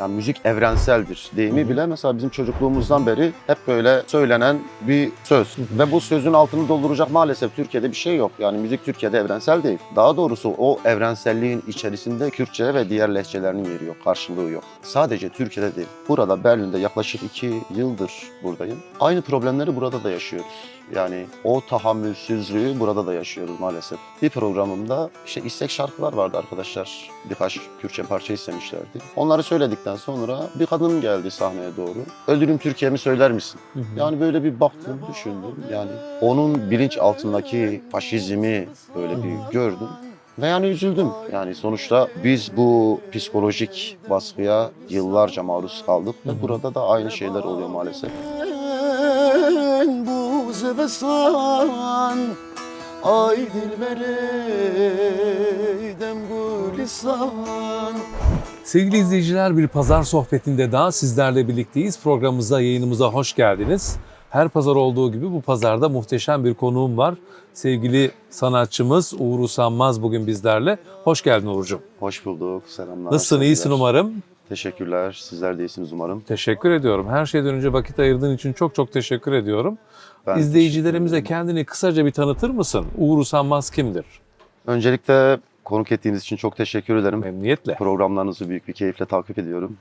Yani müzik evrenseldir deyimi bile mesela bizim çocukluğumuzdan beri hep böyle söylenen bir söz. Ve bu sözün altını dolduracak maalesef Türkiye'de bir şey yok. Yani müzik Türkiye'de evrensel değil. Daha doğrusu o evrenselliğin içerisinde Kürtçe ve diğer lehçelerinin yeri yok, karşılığı yok. Sadece Türkiye'de değil. Burada Berlin'de yaklaşık iki yıldır buradayım. Aynı problemleri burada da yaşıyoruz. Yani o tahammülsüzlüğü burada da yaşıyoruz maalesef. Bir programımda işte istek şarkılar vardı arkadaşlar. Birkaç Kürtçe parça istemişlerdi. Onları söyledikten sonra bir kadın geldi sahneye doğru. Öldürüm Türkiye'mi söyler misin? Yani böyle bir baktım, düşündüm. Yani onun bilinç altındaki faşizmi böyle bir gördüm. Ve yani üzüldüm. Yani sonuçta biz bu psikolojik baskıya yıllarca maruz kaldık ve burada da aynı şeyler oluyor maalesef. Bu ay dilbereydem gulistan Sevgili izleyiciler bir pazar sohbetinde daha sizlerle birlikteyiz. Programımıza, yayınımıza hoş geldiniz. Her pazar olduğu gibi bu pazarda muhteşem bir konuğum var. Sevgili sanatçımız Uğur Usanmaz bugün bizlerle. Hoş geldin Uğur'cum. Hoş bulduk. Selamlar. Nasılsın, iyisin umarım. Teşekkürler. Sizler de iyisiniz umarım. Teşekkür ediyorum. Her şeyden önce vakit ayırdığın için çok çok teşekkür ediyorum. Ben İzleyicilerimize teşekkür kendini kısaca bir tanıtır mısın? Uğur Usanmaz kimdir? Öncelikle konuk ettiğiniz için çok teşekkür ederim. Memnuniyetle. Programlarınızı büyük bir keyifle takip ediyorum.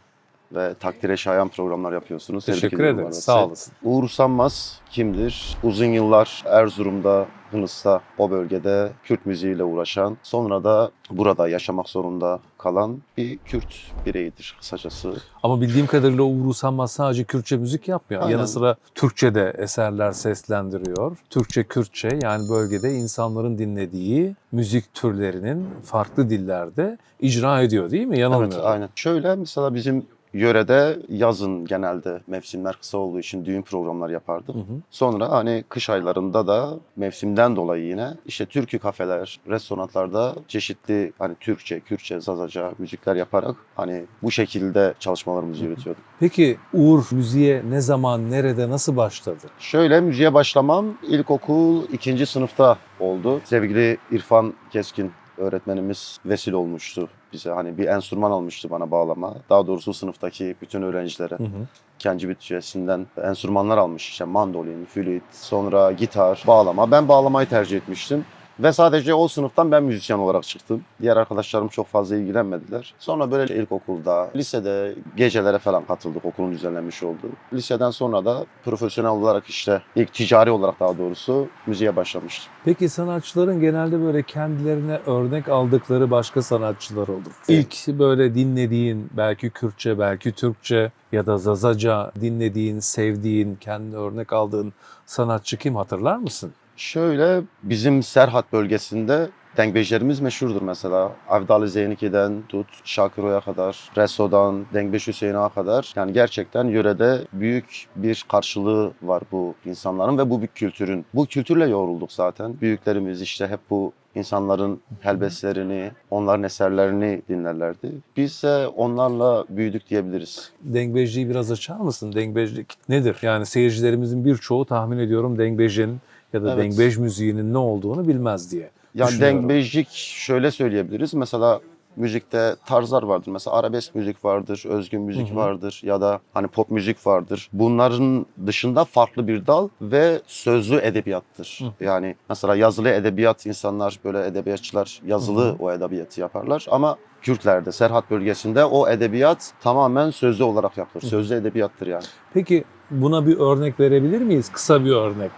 Ve takdire şayan programlar yapıyorsunuz. Teşekkür ederim. Sağ olasın. Uğur Usanmaz kimdir? Uzun yıllar Erzurum'da, Hınıs'ta, o bölgede Kürt müziğiyle uğraşan, sonra da burada yaşamak zorunda kalan bir Kürt bireyidir kısacası. Ama bildiğim kadarıyla Uğur Usanmaz sadece Kürtçe müzik yapmıyor. Aynen. Yanı sıra Türkçe de eserler seslendiriyor. Türkçe, Kürtçe yani bölgede insanların dinlediği müzik türlerinin farklı dillerde icra ediyor değil mi? Yanılmıyorum. Evet, aynen. Şöyle mesela bizim yörede yazın genelde mevsimler kısa olduğu için düğün programlar yapardık. Hı hı. Sonra hani kış aylarında da mevsimden dolayı yine işte türkü kafeler, restoranlarda çeşitli hani Türkçe, Kürtçe, Zazaca müzikler yaparak hani bu şekilde çalışmalarımızı yürütüyorduk. Peki Uğur müziğe ne zaman, nerede, nasıl başladı? Şöyle müziğe başlamam ilkokul ikinci sınıfta oldu. Sevgili İrfan Keskin öğretmenimiz vesile olmuştu bize. Hani bir enstrüman almıştı bana bağlama. Daha doğrusu sınıftaki bütün öğrencilere. Hı hı. kendi bütçesinden enstrümanlar almış. İşte mandolin, flüt, sonra gitar, bağlama. Ben bağlamayı tercih etmiştim. Ve sadece o sınıftan ben müzisyen olarak çıktım. Diğer arkadaşlarım çok fazla ilgilenmediler. Sonra böyle ilkokulda, lisede gecelere falan katıldık okulun düzenlenmiş olduğu. Liseden sonra da profesyonel olarak işte ilk ticari olarak daha doğrusu müziğe başlamıştım. Peki sanatçıların genelde böyle kendilerine örnek aldıkları başka sanatçılar olur. İlk böyle dinlediğin belki Kürtçe, belki Türkçe ya da Zazaca dinlediğin, sevdiğin, kendine örnek aldığın sanatçı kim hatırlar mısın? Şöyle bizim Serhat bölgesinde dengbejlerimiz meşhurdur mesela. Avdali Zeyniki'den tut Şakiro'ya kadar, Reso'dan, Dengbeş Hüseyin'e kadar. Yani gerçekten yörede büyük bir karşılığı var bu insanların ve bu bir kültürün. Bu kültürle yoğrulduk zaten. Büyüklerimiz işte hep bu insanların helbeslerini, onların eserlerini dinlerlerdi. Biz de onlarla büyüdük diyebiliriz. Dengbejliği biraz açar mısın? Dengbejlik nedir? Yani seyircilerimizin birçoğu tahmin ediyorum dengbejin ya da Evet. dengbej müziğinin ne olduğunu bilmez diye. Yani dengbejlik şöyle söyleyebiliriz. Mesela müzikte tarzlar vardır. Mesela arabesk müzik vardır, özgün müzik Hı hı. vardır ya da hani pop müzik vardır. Bunların dışında farklı bir dal ve sözlü edebiyattır. Yani mesela yazılı edebiyat insanlar böyle edebiyatçılar yazılı Hı hı. o edebiyatı yaparlar ama Kürtlerde, Serhat bölgesinde o edebiyat tamamen sözlü olarak yapılır. Sözlü edebiyattır yani. Peki buna bir örnek verebilir miyiz? Kısa bir örnek.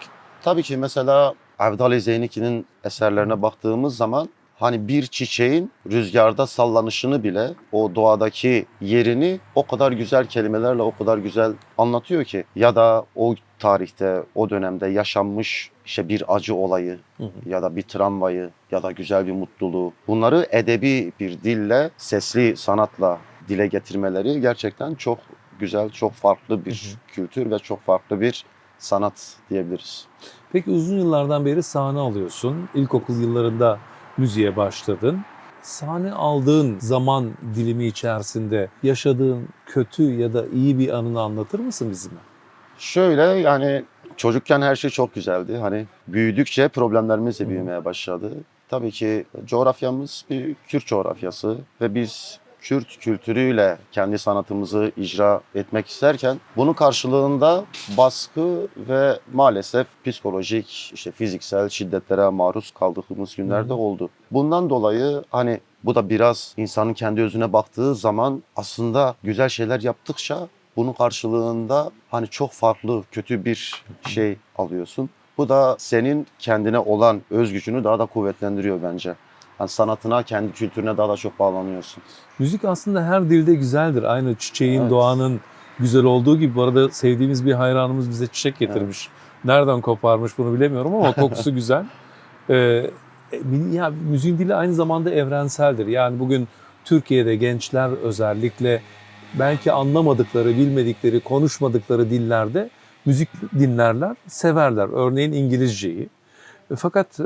Tabii ki mesela Avdali Zeyniki'nin eserlerine baktığımız zaman hani bir çiçeğin rüzgarda sallanışını bile o doğadaki yerini o kadar güzel kelimelerle o kadar güzel anlatıyor ki ya da o tarihte o dönemde yaşanmış işte bir acı olayı Hı hı. ya da bir travmayı ya da güzel bir mutluluğu bunları edebi bir dille sesli sanatla dile getirmeleri gerçekten çok güzel çok farklı bir Hı hı. kültür ve çok farklı bir sanat diyebiliriz. Peki uzun yıllardan beri sahne alıyorsun. İlkokul yıllarında müziğe başladın. Sahne aldığın zaman dilimi içerisinde yaşadığın kötü ya da iyi bir anını anlatır mısın bizime? Şöyle yani çocukken her şey çok güzeldi. Hani büyüdükçe problemlerimiz de büyümeye başladı. Tabii ki coğrafyamız bir Kürt coğrafyası ve biz Kürt kültürüyle kendi sanatımızı icra etmek isterken bunun karşılığında baskı ve maalesef psikolojik, işte fiziksel şiddetlere maruz kaldığımız günlerde oldu. Bundan dolayı hani bu da biraz insanın kendi özüne baktığı zaman aslında güzel şeyler yaptıkça bunun karşılığında hani çok farklı kötü bir şey alıyorsun. Bu da senin kendine olan özgücünü daha da kuvvetlendiriyor bence. Hani sanatına, kendi kültürüne daha da çok bağlanıyorsun. Müzik aslında her dilde güzeldir. Aynı çiçeğin, Evet. doğanın güzel olduğu gibi bu arada sevdiğimiz bir hayranımız bize çiçek getirmiş. Nereden koparmış bunu bilemiyorum ama kokusu güzel. Ee, e, ya müziğin dili aynı zamanda evrenseldir. Yani bugün Türkiye'de gençler özellikle belki anlamadıkları, bilmedikleri, konuşmadıkları dillerde müzik dinlerler, severler. Örneğin İngilizceyi. E, Fakat e,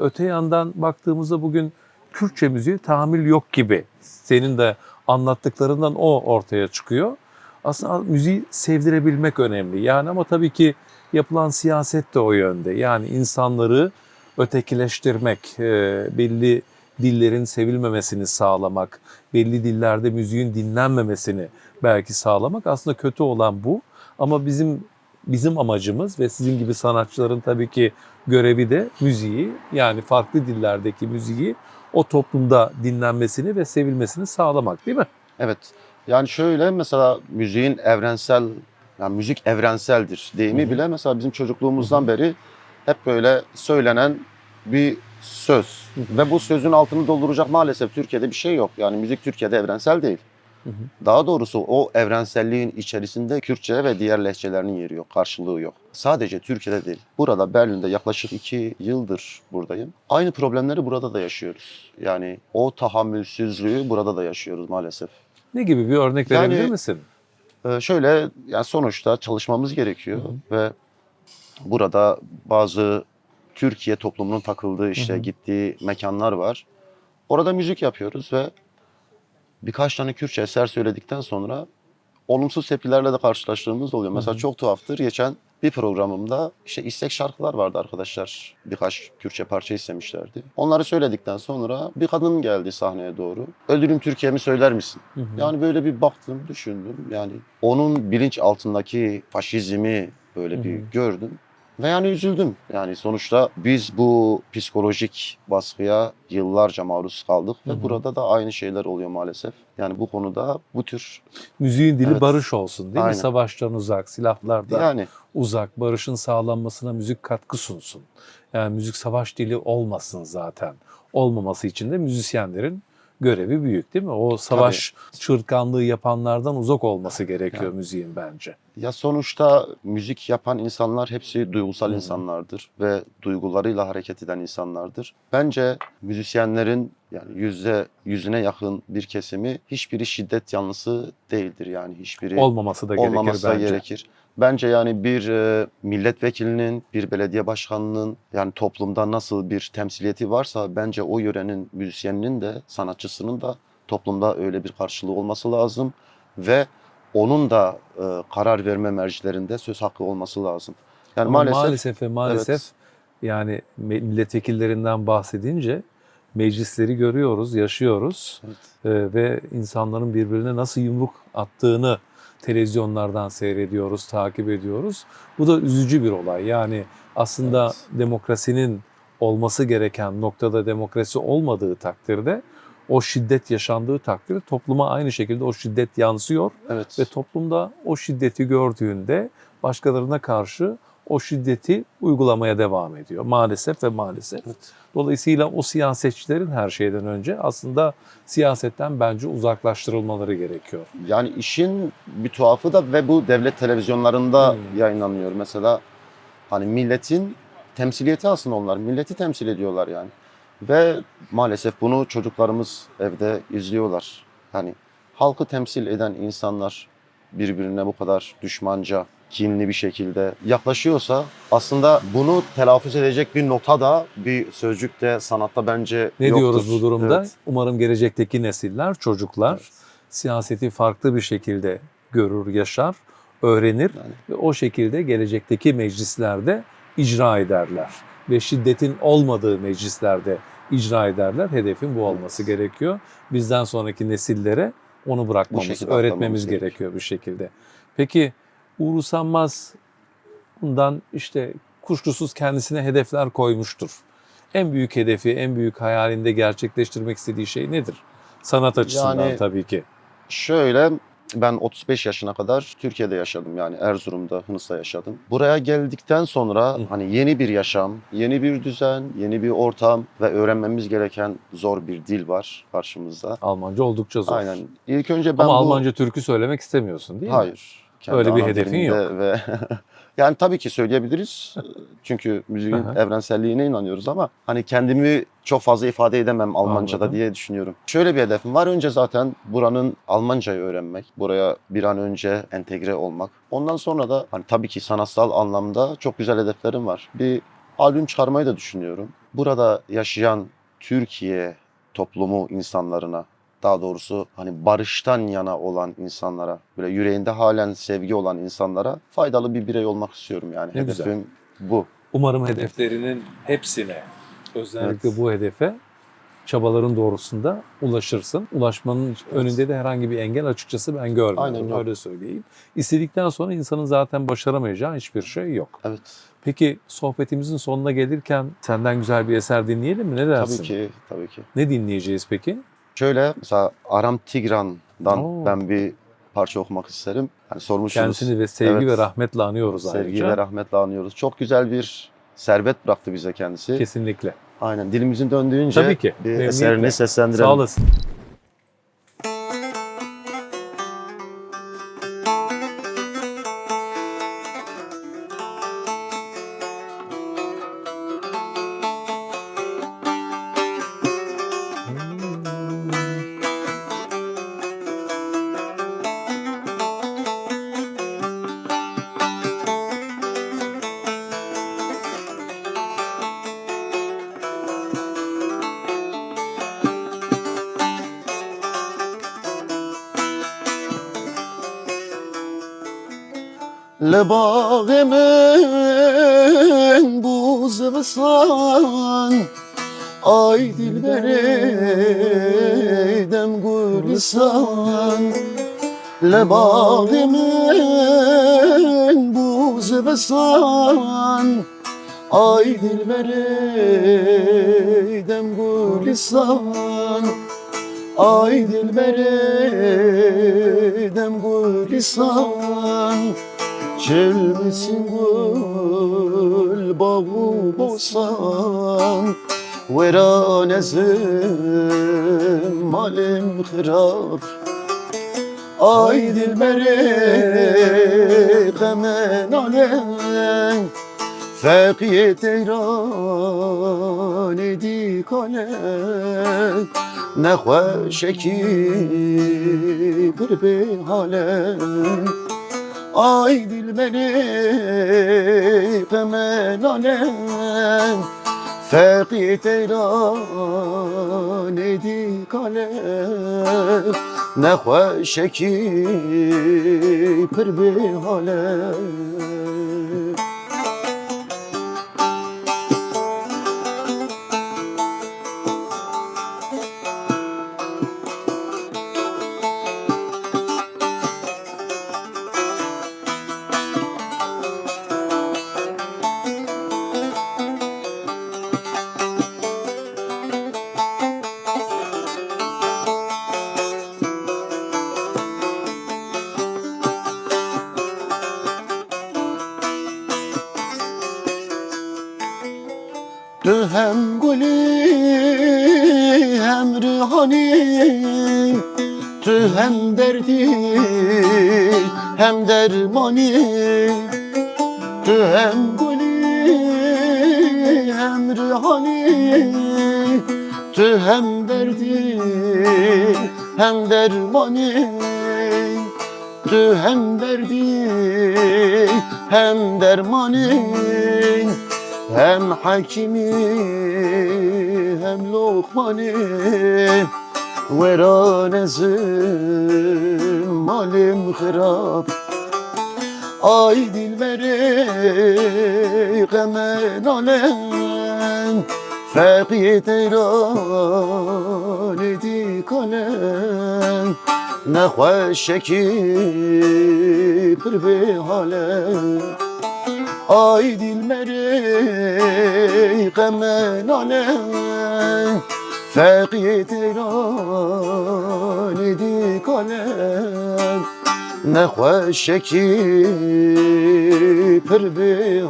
öte yandan baktığımızda bugün Türkçe müziğe tahammül yok gibi. Senin de anlattıklarından o ortaya çıkıyor. Aslında müziği sevdirebilmek önemli. Yani ama tabii ki yapılan siyaset de o yönde. Yani insanları ötekileştirmek, e, belli dillerin sevilmemesini sağlamak, belli dillerde müziğin dinlenmemesini belki sağlamak aslında kötü olan bu. Ama bizim bizim amacımız ve sizin gibi sanatçıların tabii ki görevi de müziği yani farklı dillerdeki müziği o toplumda dinlenmesini ve sevilmesini sağlamak değil mi? Evet. Yani şöyle mesela müziğin evrensel, yani müzik evrenseldir deyimi Hı hı. bile mesela bizim çocukluğumuzdan beri hep böyle söylenen bir söz. Ve bu sözün altını dolduracak maalesef Türkiye'de bir şey yok. Yani müzik Türkiye'de evrensel değil. Hı hı. Daha doğrusu o evrenselliğin içerisinde Kürtçe ve diğer lehçelerinin yeri yok, karşılığı yok. Sadece Türkiye'de değil. Burada Berlin'de yaklaşık iki yıldır buradayım. Aynı problemleri burada da yaşıyoruz. Yani o tahammülsüzlüğü burada da yaşıyoruz maalesef. Ne gibi bir örnek Yani- verebilir misin? Ee, şöyle yani sonuçta çalışmamız gerekiyor Hı ve burada bazı Türkiye toplumunun takıldığı işte Hı hı. gittiği mekanlar var. Orada müzik yapıyoruz ve birkaç tane Kürtçe eser söyledikten sonra olumsuz tepkilerle de karşılaştığımız oluyor. Mesela Hı hı. çok tuhaftır. Geçen bir programımda işte istek şarkılar vardı arkadaşlar. Birkaç Kürtçe parça istemişlerdi. Onları söyledikten sonra bir kadın geldi sahneye doğru. Öldürüm Türkiye'mi söyler misin? Hı hı. Yani böyle bir baktım, düşündüm. Yani onun bilinç altındaki faşizmi böyle Hı bir hı. gördüm. Ve yani üzüldüm. Yani sonuçta biz bu psikolojik baskıya yıllarca maruz kaldık ve Hı hı. burada da aynı şeyler oluyor maalesef. Yani bu konuda bu tür Müziğin dili Evet. barış olsun değil mi? Aynen. Savaştan uzak, silahlardan yani uzak, barışın sağlanmasına müzik katkı sunsun. Yani müzik savaş dili olmasın zaten. Olmaması için de müzisyenlerin görevi büyük değil mi? O savaş çırtkanlığı yapanlardan uzak olması gerekiyor Yani. müziğin bence. ya sonuçta müzik yapan insanlar hepsi duygusal hı. insanlardır ve duygularıyla hareket eden insanlardır. Bence müzisyenlerin yani yüzde yüzüne yakın bir kesimi hiçbiri şiddet yanlısı değildir yani hiçbiri Olmaması da gerekir olmaması da bence. gerekir. Bence yani bir e, milletvekilinin, bir belediye başkanının yani toplumda nasıl bir temsiliyeti varsa bence o yörenin müzisyeninin de sanatçısının da toplumda öyle bir karşılığı olması lazım ve onun da e, karar verme mercilerinde söz hakkı olması lazım. Yani Ama maalesef, maalesef ve maalesef Evet. yani milletvekillerinden bahsedince meclisleri görüyoruz, yaşıyoruz Evet. Ee, ve insanların birbirine nasıl yumruk attığını televizyonlardan seyrediyoruz, takip ediyoruz. Bu da üzücü bir olay. Yani aslında Evet. demokrasinin olması gereken noktada demokrasi olmadığı takdirde o şiddet yaşandığı takdirde topluma aynı şekilde o şiddet yansıyor evet. ve toplumda o şiddeti gördüğünde başkalarına karşı o şiddeti uygulamaya devam ediyor. Maalesef ve maalesef. Evet. Dolayısıyla o siyasetçilerin her şeyden önce aslında siyasetten bence uzaklaştırılmaları gerekiyor. Yani işin bir tuhafı da ve bu devlet televizyonlarında Hmm. yayınlanıyor. Mesela hani milletin temsiliyeti aslında onlar. Milleti temsil ediyorlar yani. Ve maalesef bunu çocuklarımız evde izliyorlar. Hani halkı temsil eden insanlar birbirine bu kadar düşmanca, kinli bir şekilde yaklaşıyorsa aslında bunu telaffuz edecek bir nota da bir sözcükte, sanatta bence Ne yoktur. diyoruz bu durumda? Evet. Umarım gelecekteki nesiller, çocuklar Evet. siyaseti farklı bir şekilde görür, yaşar, öğrenir Yani. ve o şekilde gelecekteki meclislerde icra ederler. Ve şiddetin olmadığı meclislerde icra ederler. Hedefin bu olması gerekiyor. Bizden sonraki nesillere onu bırakmamız, öğretmemiz gerekiyor. gerekiyor bir şekilde. Peki Uğur Usanmaz bundan işte kuşkusuz kendisine hedefler koymuştur. En büyük hedefi, en büyük hayalinde gerçekleştirmek istediği şey nedir? Sanat açısından Yani- tabii ki. Şöyle ben 35 yaşına kadar Türkiye'de yaşadım yani Erzurum'da, Hınıs'ta yaşadım. Buraya geldikten sonra Hı. hani yeni bir yaşam, yeni bir düzen, yeni bir ortam ve öğrenmemiz gereken zor bir dil var karşımızda. Almanca oldukça zor. Aynen. İlk önce ben Ama bu... Almanca türkü söylemek istemiyorsun değil mi? Hayır. Öyle bir hedefin dilimde Ve yani tabii ki söyleyebiliriz. Çünkü müziğin evrenselliğine inanıyoruz ama hani kendimi çok fazla ifade edemem Almanca'da Anladım. diye düşünüyorum. Şöyle bir hedefim var. Önce zaten buranın Almancayı öğrenmek. Buraya bir an önce entegre olmak. Ondan sonra da hani tabii ki sanatsal anlamda çok güzel hedeflerim var. Bir albüm çıkarmayı da düşünüyorum. Burada yaşayan Türkiye toplumu insanlarına daha doğrusu hani barıştan yana olan insanlara, böyle yüreğinde halen sevgi olan insanlara faydalı bir birey olmak istiyorum yani. Ne Hedefim güzel. bu. Umarım hedeflerinin hepsine, özellikle Evet. bu hedefe çabaların doğrusunda ulaşırsın. Ulaşmanın önünde de herhangi bir engel açıkçası ben görmüyorum. Aynen, yok. öyle söyleyeyim. İstedikten sonra insanın zaten başaramayacağı hiçbir şey yok. Evet. Peki sohbetimizin sonuna gelirken senden güzel bir eser dinleyelim mi? Ne dersin? Tabii ki, tabii ki. Ne dinleyeceğiz peki? Şöyle mesela Aram Tigran'dan Oo. ben bir parça okumak isterim. Hani sormuşsunuz. Kendisini ve sevgi Evet. ve rahmetle anıyoruz Sevgi ayrıca. ve rahmetle anıyoruz. Çok güzel bir servet bıraktı bize kendisi. Kesinlikle. Aynen dilimizin döndüğünce Tabii ki, bir eserini seslendirelim. Sağ olasın. Hele bağımın bu zımsan Ay dilberi dem gülisan Le bağımın bu zımsan Ay dilberi dem gülisan Ay dilberi dem gülisan Çelmesin gül bağı bosan Veranezim malim hırap Ay dilberi kemen alem Fekiye teyran edi kalem Nexweşekî bir bir halem Ay dilberi kemen alem. Fekiye teyran edi kalem. Nexweşekî bir bir Tu hem gülü hem rihani Tu hem derdi hem dermani. Tu hem gülü hem rihani Tu hem derdi hem dermani. Tu hem derdi hem dermani hem hakimi hem lokmanı Veranezim malim hırab. Ay dilberi gemen alem Fakir teyran edi kalem Ne hoşeki kırbe halem Ay dilmeri gamen alem Fekhi teran idi kalem Ne hoşe ki pir bi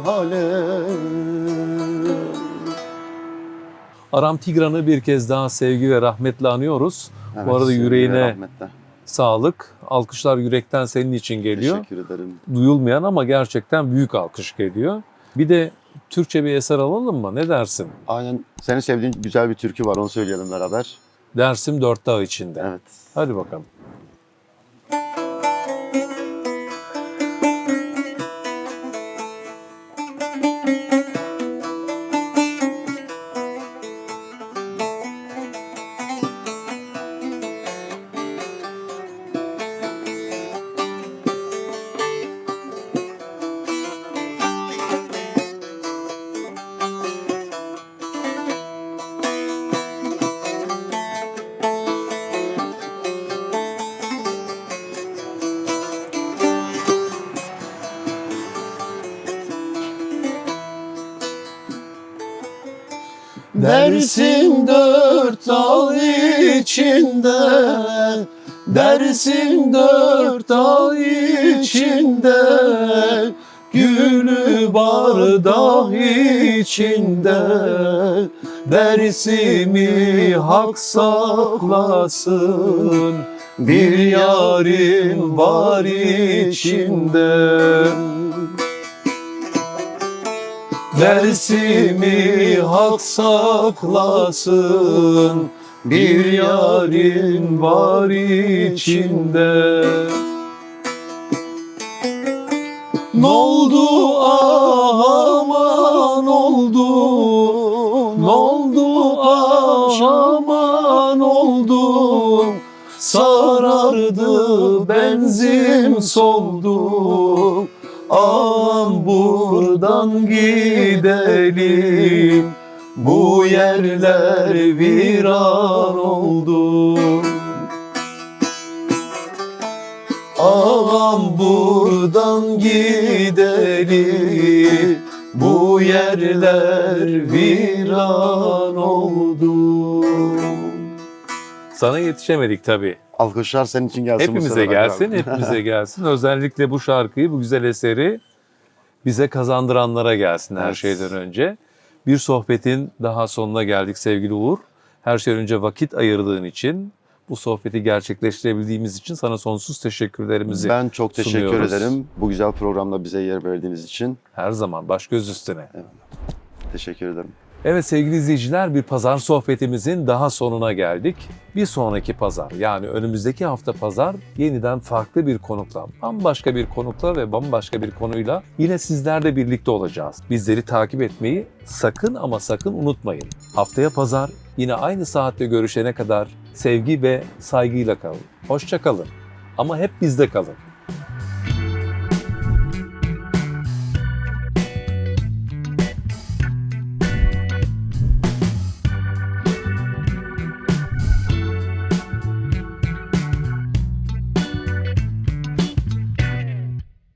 Aram Tigran'ı bir kez daha sevgi ve rahmetle anıyoruz. Evet, Bu arada yüreğine rahmetle sağlık. Alkışlar yürekten senin için geliyor. Teşekkür ederim. Duyulmayan ama gerçekten büyük alkış geliyor. Bir de Türkçe bir eser alalım mı? Ne dersin? Aynen. Senin sevdiğin güzel bir türkü var. Onu söyleyelim beraber. Dersim dört dağ içinde. Evet. Hadi bakalım. Dersim dört dal içinde. Dersim dört dal içinde. Gülü bardak içinde. Dersimi hak saklasın. Bir yarim var içinde Dersimi hak saklasın Bir yarin var içinde. Noldu aman oldu. Noldu aman oldu. Sarardı benzin soldu. Ağam buradan gidelim Bu yerler viran oldu Ağam buradan gidelim Bu yerler viran oldu Sana yetişemedik tabii. Alkışlar senin için gelsin bu Hepimize sefer gelsin, abi. hepimize gelsin. Özellikle bu şarkıyı, bu güzel eseri bize kazandıranlara gelsin her Evet. şeyden önce. Bir sohbetin daha sonuna geldik sevgili Uğur. Her şeyden önce vakit ayırdığın için, bu sohbeti gerçekleştirebildiğimiz için sana sonsuz teşekkürlerimizi Ben çok teşekkür sunuyoruz. ederim. Bu güzel programda bize yer verdiğiniz için. her zaman baş göz üstüne. Teşekkür ederim. Evet sevgili izleyiciler bir pazar sohbetimizin daha sonuna geldik. Bir sonraki pazar yani önümüzdeki hafta pazar yeniden farklı bir konukla, bambaşka bir konukla ve bambaşka bir konuyla yine sizlerle birlikte olacağız. Bizleri takip etmeyi sakın ama sakın unutmayın. Haftaya pazar yine aynı saatte görüşene kadar sevgi ve saygıyla kalın. Hoşça kalın ama hep bizde kalın.